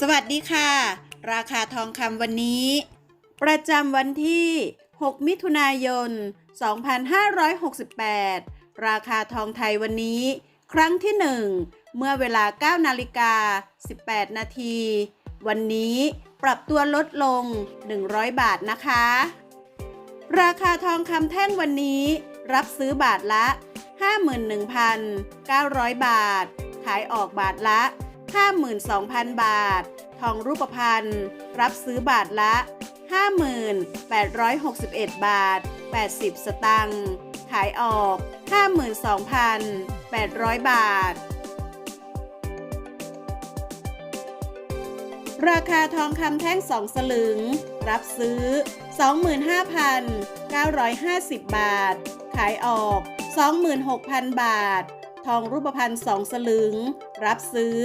สวัสดีค่ะ ราคาทองคำวันนี้ ประจำวันที่ 6 มิถุนายน 2568 ราคาทองไทยวันนี้ ครั้งที่ 1 เมื่อเวลา 9 นาฬิกา 18 นาที วันนี้ปรับตัวลดลง 100 บาทนะคะ ราคาทองคำแท่งวันนี้ รับซื้อบาทละ 51,900 บาท ขายออกบาทละ 52,000 บาท ทองรูปพรรณรับซื้อบาทละ 5861 บาท 80 สตังค์ ขายออก 52,800 บาท ราคาทองคำแท่ง 2 สลึง รับซื้อ 25,950 บาท ขายออก 26,000 บาท ทองรูปพรรณ 2 สลึง รับซื้อ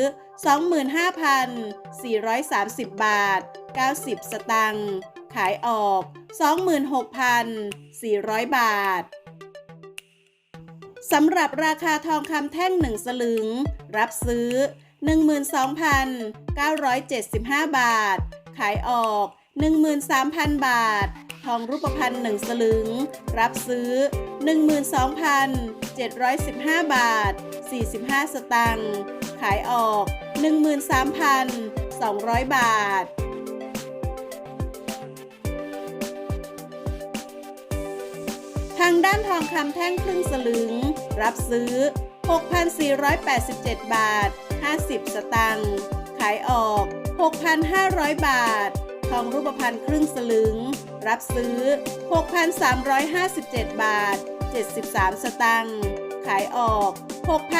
25,430 บาท 90 สตังค์ ขายออก 26,400 บาท สำหรับราคาทองคำแท่ง 1 สลึง รับซื้อ 12,975 บาท ขายออก 13,000 บาท ทองรูปพรรณ1สลึง รับซื้อ 12,715 บาท 45 สตังค์ ขายออก 13,200 บาททางด้านทองคำแท่งครึ่งสลึง รับซื้อ 6,487 บาท 50 สตังค์ ขายออก 6,500 บาท ทองรูปพรรณครึ่งสลึง รับซื้อ 6,357 บาท 73 สตังค์ ขายออก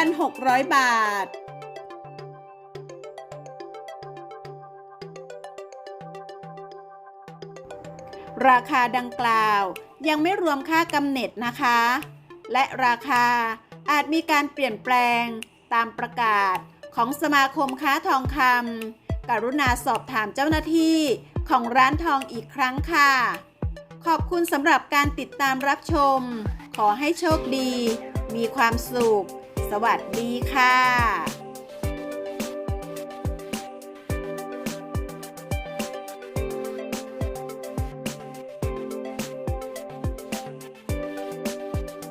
6,600 บาท ราคาดังกล่าว ยังไม่รวมค่ากำเนิดนะคะ และราคาอาจมีการเปลี่ยนแปลงตามประกาศของสมาคมค้าทองคำกรุณาสอบถามเจ้าหน้าที่ของร้านทองอีกครั้งค่ะ ขอบคุณสำหรับการติดตามรับชม ขอให้โชคดี มีความสุข สวัสดีค่ะ